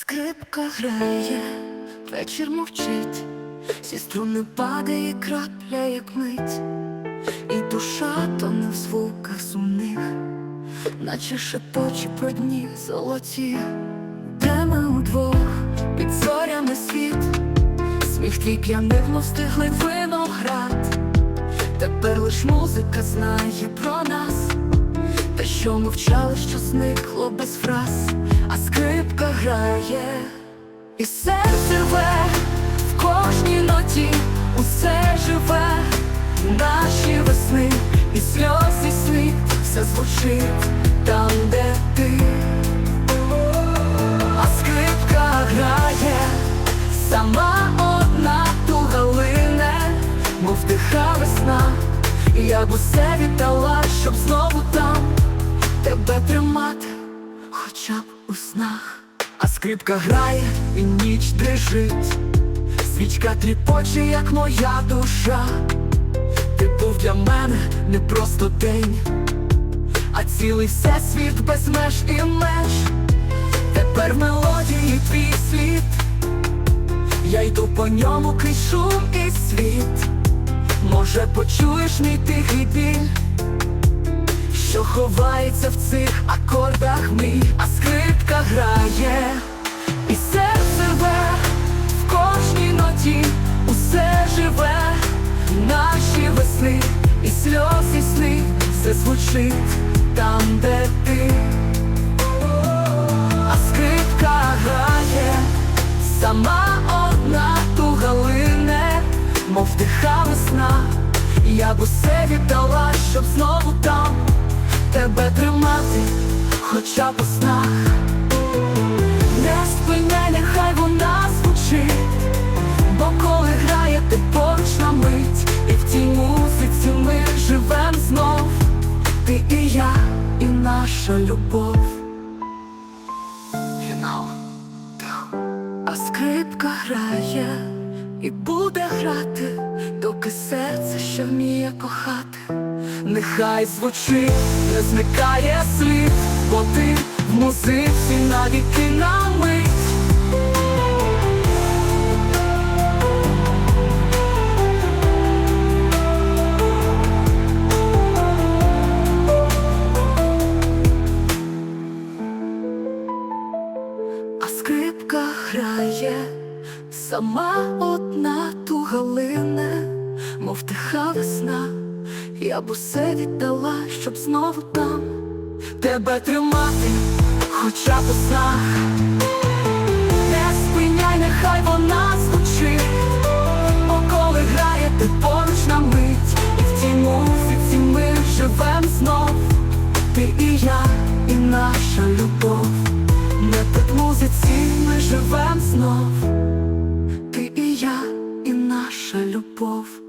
скрипка грає, вечір мовчить, зі струни падає крапля, як мить, і душа тоне в звуках сумних, наче шепочі про дні золоті, де ми удвох під зорями світ, сміх твій п'яний мов стиглий виноград. Тепер лиш музика знає про нас. Що мовчали, що зникло без фраз, а скрипка грає, і серце рве в кожній ноті, усе живе, наші весни, і сльози, і сміх, все звучить там, де ти, а скрипка грає, сама одна туга лине, мов тиха весна. Я б усе віддала, щоб знову там тебе тримати, хоча б у снах, а скрипка грає і ніч дрижить, свічка тріпоче, як моя душа. Ти був для мене не просто день, а цілий всесвіт без меж і меж. Тепер мелодії твій слід. Я йду по ньому крізь шум і світ. Може, почуєш мій тихий біль, ховається в цих акордах мій, а скрипка грає, і серце рве в кожній ноті, усе живе, наші весни, і сльози, і сни, все звучить там, де ти, а скрипка грає, сама одна туга лине, мов тиха весна, я б усе віддала, щоб знову хоча б у снах. Не спиняй, нехай вона звучить, бо коли грає, ти поруч на мить, і в тій музиці ми живем знов, ти і я, і наша любов. Know, тихо. А скрипка грає і буде грати, доки серце ще вміє кохати. Нехай звучить, не зникає слід, бо ти в музиці навіки на мить. А скрипка грає, сама одна туга лине, мов тиха весна, я б усе віддала, щоб знову там тебе тримати, хоча б у снах. Не спиняй, нехай вона звучить, бо коли грає, ти поруч на мить, і в тій музиці ми живем знов, ти і я, і наша любов. Не під музиці ми живем знов, ти і я, і наша любов.